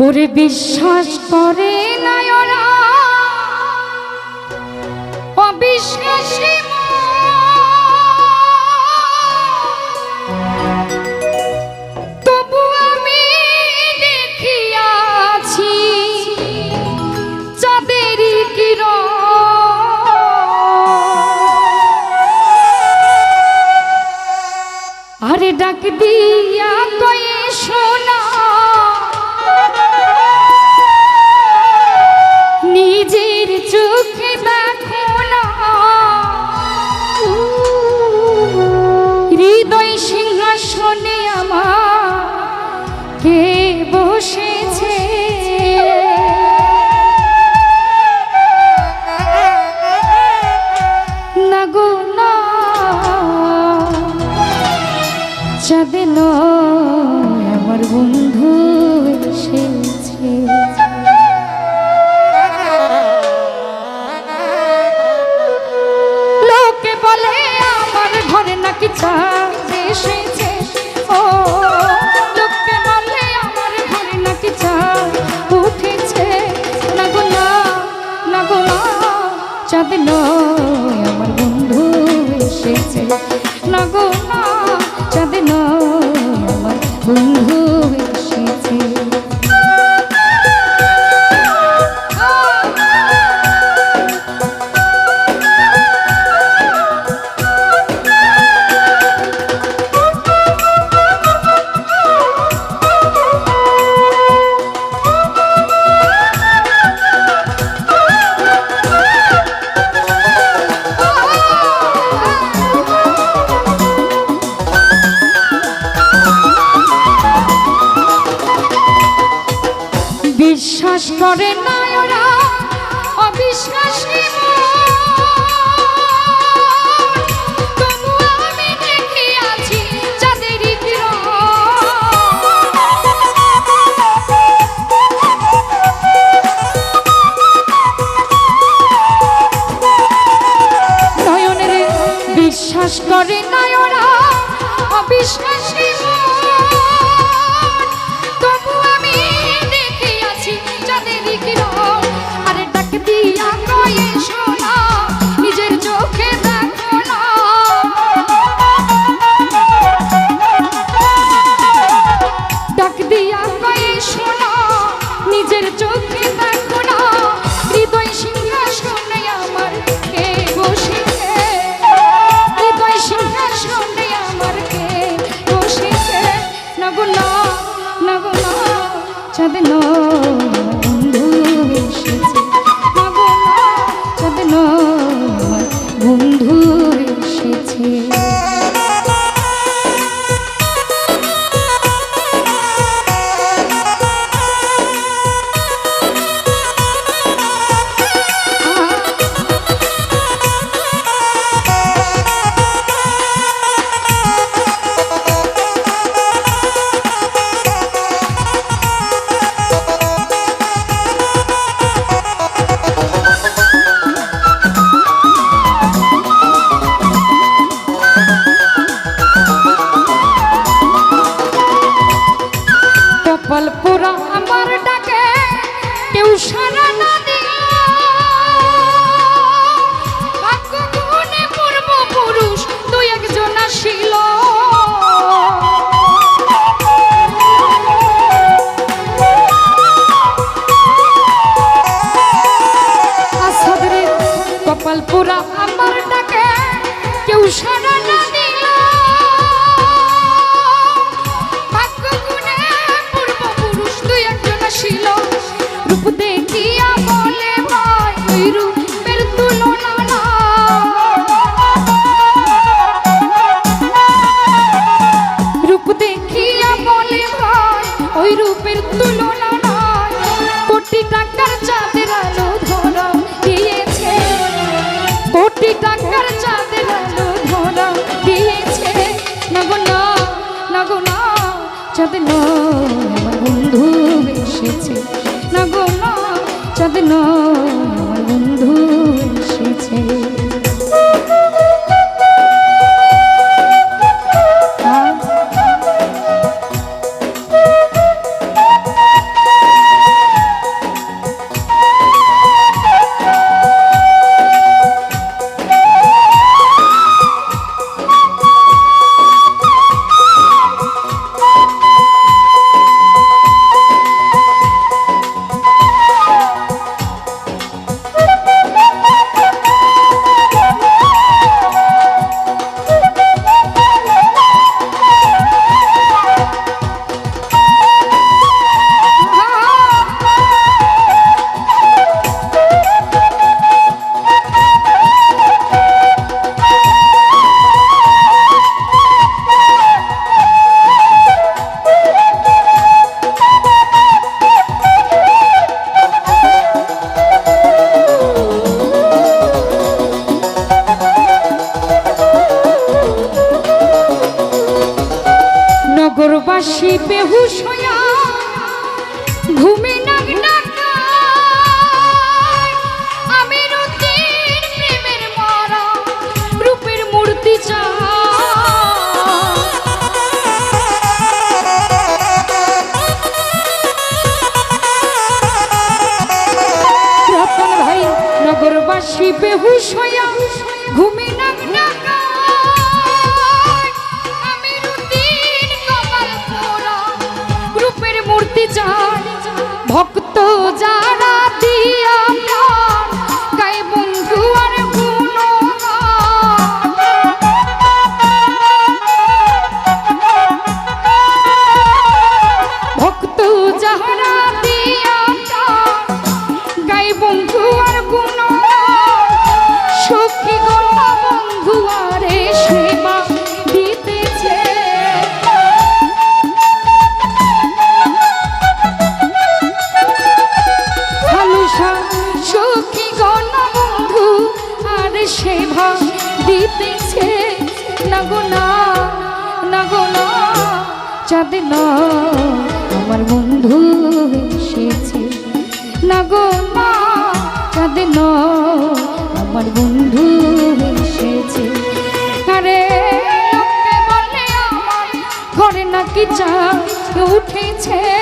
ওরে বিশ্বাস করে না ওরা। অবিশ্বাসী তবু ডাক দিয়া কই বিশ্বাস করে না ওরা অবিশ্বাসী আমার ডাকে কেউ সারা চাঁদন আমার বন্ধু এসেছে। না গো না চাঁদন নগরবাসী বেহুশ হইয়া যদি চায়। ভক্ত যার আমার বন্ধু এসেছে। না গো, না কাঁদে আমার বন্ধু এসেছে। আরে ঘরে নাকি চা উঠেছে।